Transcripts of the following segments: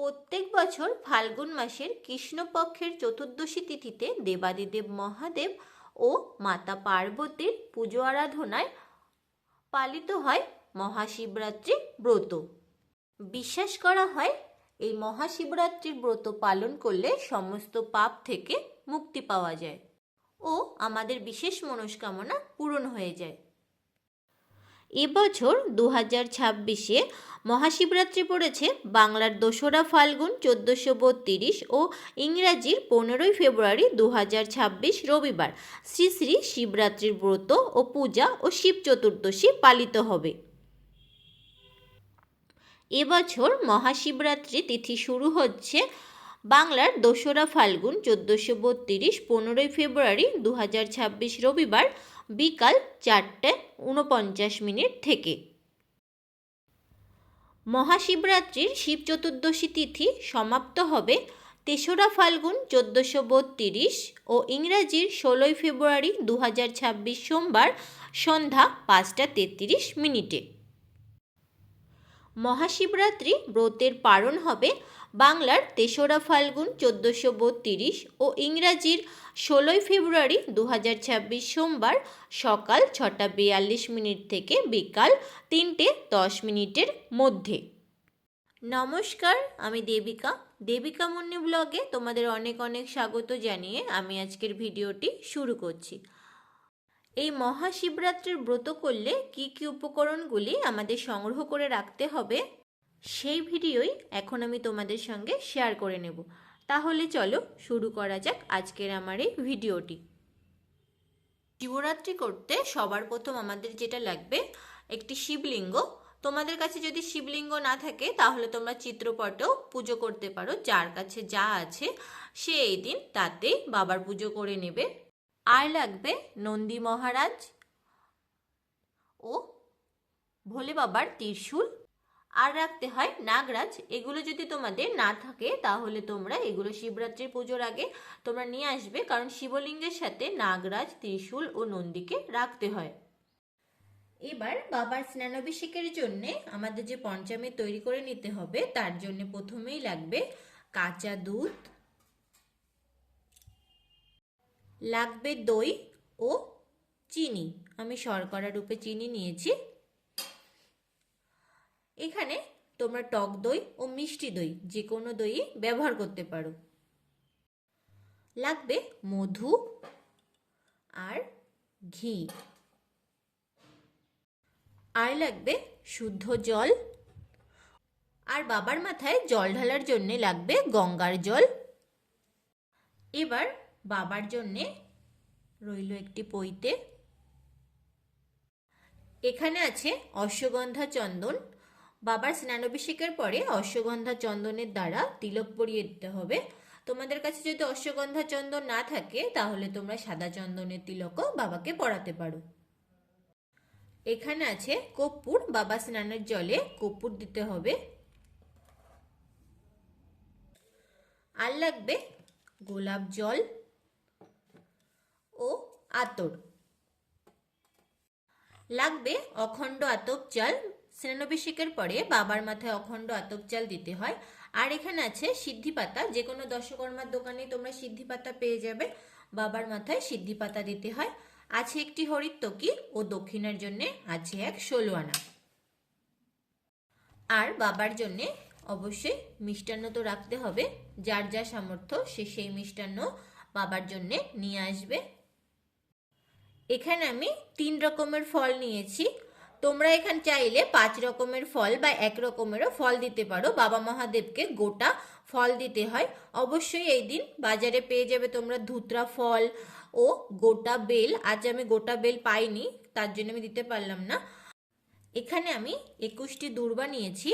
প্রত্যেক বছর ফাল্গুন মাসের কৃষ্ণপক্ষের চতুর্দশী তিথিতে দেবাদিদেব মহাদেব ও মাতা পার্বতীর পুজো আরাধনায় পালিত হয় মহাশিবরাত্রি ব্রত। বিশ্বাস করা হয় এই মহাশিবরাত্রির ব্রত পালন করলে সমস্ত পাপ থেকে মুক্তি পাওয়া যায় ও আমাদের বিশেষ মনস্কামনা পূরণ হয়ে যায়। এবছর দু হাজার ছাব্বিশে মহাশিবরাত্রি পড়েছে বাংলার দোসরা ফাল্গুন চোদ্দোশো বত্রিশ ও ইংরাজির পনেরোই ফেব্রুয়ারি দু হাজার ছাব্বিশ রবিবার। শ্রী শ্রী শিবরাত্রির ব্রত ও পূজা ও শিব চতুর্দশী পালিত হবে। এবছর মহাশিবরাত্রি তিথি শুরু হচ্ছে বাংলার দোসরা ফাল্গুন চোদ্দোশো বত্রিশ পনেরোই ফেব্রুয়ারি দু হাজার ছাব্বিশ রবিবার বিকাল চারটে উনপঞ্চাশ মিনিট থেকে। মহাশিবরাত্রির শিব চতুর্দশী তিথি সমাপ্ত হবে তেসরা ফাল্গুন চোদ্দোশো বত্রিশ ও ইংরাজির ষোলোই ফেব্রুয়ারি দু হাজার ছাব্বিশ সোমবার সন্ধ্যা পাঁচটা তেত্রিশ মিনিটে। মহাশিবরাত্রি ব্রতের পারণ হবে বাংলার তেসরা ফাল্গুন চোদ্দোশো বত্রিশ ও ইংরাজির ষোলোই ফেব্রুয়ারি দু হাজার ছাব্বিশ সোমবার সকাল ছটা বিয়াল্লিশ মিনিট থেকে বিকাল তিনটে দশ মিনিটের মধ্যে। নমস্কার, আমি দেবিকা। দেবিকা মুন্নি ব্লগে তোমাদের অনেক অনেক স্বাগত জানিয়ে আমি আজকের ভিডিওটি শুরু করছি। এই মহাশিবরাত্রির ব্রত করলে কি কি উপকরণগুলি আমাদের সংগ্রহ করে রাখতে হবে, সেই ভিডিওই এখন আমি তোমাদের সঙ্গে শেয়ার করে নেব। তাহলে চলো শুরু করা যাক আজকের আমার এই ভিডিওটি। শিবরাত্রি করতে সবার প্রথম আমাদের যেটা লাগবে, একটি শিবলিঙ্গ। তোমাদের কাছে যদি শিবলিঙ্গ না থাকে, তাহলে তোমরা চিত্রপটেও পুজো করতে পারো, যার কাছে যা আছে, সে এই দিন তাতেই বাবার পুজো করে নেবে। আর লাগবে নন্দী মহারাজ ও ভোলে বাবার ত্রিশূল। আর রাখতে হয় নাগরাজ। এগুলো যদি তোমাদের না থাকে, তাহলে তোমরা এগুলো শিবরাত্রির পুজোর আগে তোমরা নিয়ে আসবে, কারণ শিবলিঙ্গের সাথে নাগরাজ, ত্রিশূল ও নন্দীকে রাখতে হয়। এবার বাবার স্নানাভিষেকের জন্য আমাদের যে পঞ্চামৃত তৈরি করে নিতে হবে, তার জন্য প্রথমেই লাগবে কাঁচা দুধ লাগবে দই ও চিনি। আমি শর্করা রূপে চিনি নিয়েছি। এখানে তোমরা টক দই ও মিষ্টি দই যে কোনো দই ব্যবহার করতে পারো। লাগবে মধু আর ঘি। আর লাগবে শুদ্ধ জল। আর বাবার মাথায় জল ঢালার জন্যে লাগবে গঙ্গার জল। এবার বাবার জন্যে রইল একটি পইতে এখানে আছে অশ্বগন্ধা চন্দন। বাবার স্নানাভিষেকের পরে অশ্বগন্ধা চন্দনের দ্বারা তিলক পরিয়ে দিতে হবে। তোমাদের কাছে যদি অশ্বগন্ধা চন্দন না থাকে, তাহলে তোমরা সাদা চন্দনের তিলকও বাবাকে পড়াতে পারো। এখানে আছে কর্পূর, বাবা স্নানের জলে কর্পূর দিতে হবে। আর লাগবে গোলাপ জল। আতর। লাগবে অখণ্ড আতপ চাল। স্নানাভিষেকের পরে বাবার মাথায় অখণ্ড আতপ চাল দিতে হয়। আর এখানে আছে সিদ্ধি পাতা। যে কোনো দশকর্মার দোকানে তোমরা সিদ্ধি পাতা পেয়ে যাবে। বাবার মাথায় সিদ্ধি পাতা দিতে হয়। আছে একটি হরিত্তকি ও দক্ষিণার জন্যে আছে এক ষোলো আনা আর বাবার জন্যে অবশ্যই মিষ্টান্ন তো রাখতে হবে। যার যা সামর্থ্য সে সেই মিষ্টান্ন বাবার জন্যে নিয়ে আসবে। এখানে আমি তিন রকমের ফল নিয়েছি। তোমরা এখানে চাইলে পাঁচ রকমের ফল বা এক রকমেরও ফল দিতে পারো। বাবা মহাদেবকে গোটা ফল দিতে হয়। অবশ্যই এই দিন বাজারে পেয়ে যাবে তোমরা ধুতরা ফল ও গোটা বেল। আজ আমি গোটা বেল পাইনি, তার জন্য আমি দিতে পারলাম না। এখানে আমি একুশটি দুর্বা নিয়েছি।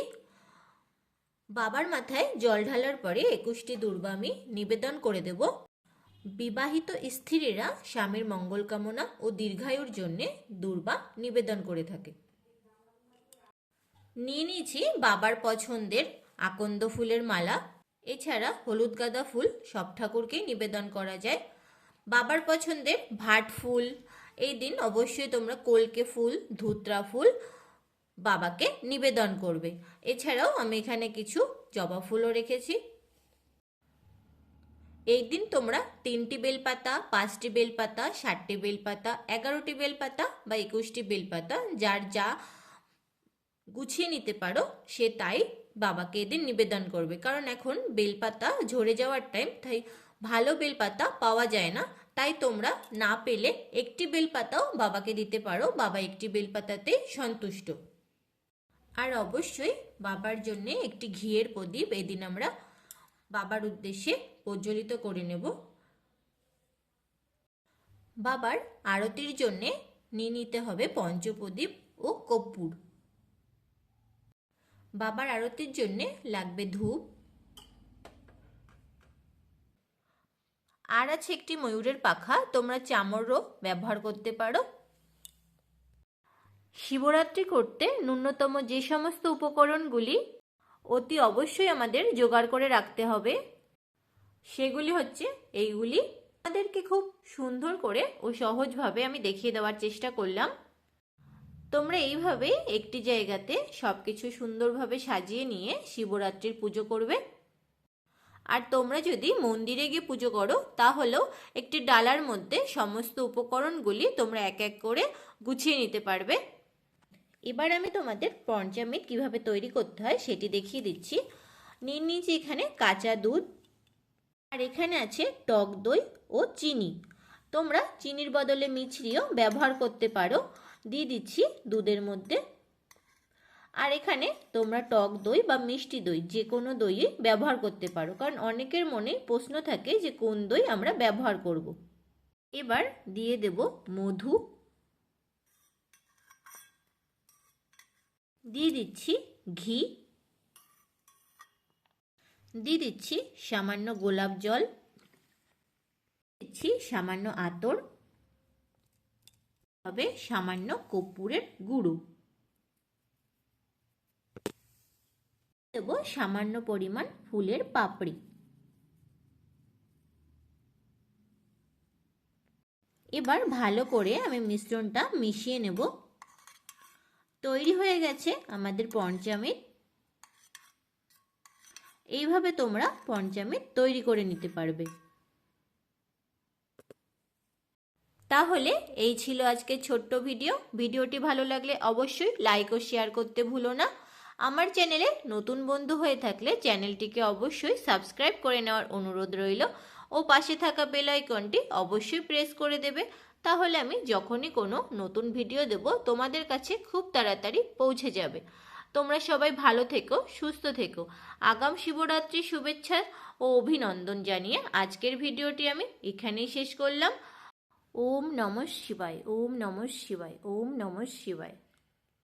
বাবার মাথায় জল ঢালার পরে একুশটি দুর্বা আমি নিবেদন করে দেব। বিবাহিত স্ত্রীরা স্বামীর মঙ্গল কামনা ও দীর্ঘায়ুর জন্য দুর্বা নিবেদন করে থাকে। নিয়ে নিয়েছি বাবার পছন্দের আকন্দ ফুলের মালা। এছাড়া হলুদ গাঁদা ফুল সব ঠাকুরকেই নিবেদন করা যায়। বাবার পছন্দের ভাট ফুল, এই দিন অবশ্যই তোমরা কলকে ফুল, ধুত্রা ফুল বাবাকে নিবেদন করবে। এছাড়াও আমি এখানে কিছু জবা ফুলও রেখেছি। এই দিন তোমরা তিনটি বেলপাতা, পাঁচটি বেলপাতা, ষাটটি বেলপাতা, এগারোটি বেলপাতা বা একুশটি বেলপাতা যার যা গুছিয়ে নিতে পারো, সে তাই বাবাকে এদিন নিবেদন করবে। কারণ এখন বেলপাতা ঝরে যাওয়ার টাইম তাই ভালো বেলপাতা পাওয়া যায় না। তাই তোমরা না পেলে একটি বেলপাতাও বাবাকে দিতে পারো। বাবা একটি বেলপাতাতে সন্তুষ্ট। আর অবশ্যই বাবার জন্য একটি ঘিয়ের প্রদীপ এদিন আমরা বাবার উদ্দেশ্যে প্রজ্বলিত করে নেব। বাবার আরতির জন্যে নিয়ে নিতে হবে পঞ্চপ্রদীপ ও কর্পূর। বাবার আরতির জন্য লাগবে ধূপ। আর আছে একটি ময়ূরের পাখা, তোমরা চামরও ব্যবহার করতে পারো। শিবরাত্রি করতে ন্যূনতম যে সমস্ত উপকরণগুলি অতি অবশ্যই আমাদের জোগাড় করে রাখতে হবে। সেগুলি হচ্ছে এইগুলি। আমাদেরকে খুব সুন্দর করে ও সহজভাবে আমি দেখিয়ে দেওয়ার চেষ্টা করলাম। তোমরা এইভাবে একটি জায়গাতে সব কিছু সুন্দরভাবে সাজিয়ে নিয়ে শিবরাত্রির পুজো করবে। আর তোমরা যদি মন্দিরে গিয়ে পুজো করো, তাহলেও একটি ডালার মধ্যে সমস্ত উপকরণগুলি তোমরা এক এক করে গুছিয়ে নিতে পারবে। এবার আমি তোমাদের পঞ্চামৃত কীভাবে তৈরি করতে হয় সেটি দেখিয়ে দিচ্ছি। নিয়ে নিয়েছি এখানে কাঁচা দুধ, আর এখানে আছে টক দই ও চিনি। তোমরা চিনির বদলে মিছরিও ব্যবহার করতে পারো। দিয়ে দিচ্ছি দুধের মধ্যে। আর এখানে তোমরা টক দই বা মিষ্টি দই, যে কোনো দই ব্যবহার করতে পারো। কারণ অনেকের মনে প্রশ্ন থাকে যে কোন দই আমরা ব্যবহার করব। এবার দিয়ে দেব মধু। দিয়ে দিচ্ছি ঘি। দিয়ে দিচ্ছি সামান্য গোলাপ জল। দিচ্ছি সামান্য আতর। হবে সামান্য কর্পূরের গুঁড়ো। দেব সামান্য পরিমাণ ফুলের পাপড়ি। এবার ভালো করে আমি মিশ্রণটা মিশিয়ে নেব। তৈরি হয়ে গেছে আমাদের পঞ্চামৃত এইভাবে তোমরা পঞ্চামৃত তৈরি করে নিতে পারবে। তাহলে এই ছিল আজকে ছোট্ট ভিডিও। ভিডিওটি ভালো লাগলে অবশ্যই লাইক ও শেয়ার করতে ভুলো না। আমার চ্যানেলে নতুন বন্ধু হয়ে থাকলে চ্যানেলটিকে অবশ্যই সাবস্ক্রাইব করে নেওয়ার অনুরোধ রইল। ও পাশে থাকা বেল আইকনটি অবশ্যই প্রেস করে দেবে। তাহলে আমি যখনই কোনো নতুন ভিডিও দেব, তোমাদের কাছে খুব তাড়াতাড়ি পৌঁছে যাবে। তোমরা সবাই ভালো থেকো, সুস্থ থেকো। আগাম শিবরাত্রি শুভেচ্ছা ও অভিনন্দন জানিয়ে আজকের ভিডিওটি আমি এখানেই শেষ করলাম। ওম নমঃ শিবায়, ওম নমঃ শিবায়, ওম নমঃ শিবায়।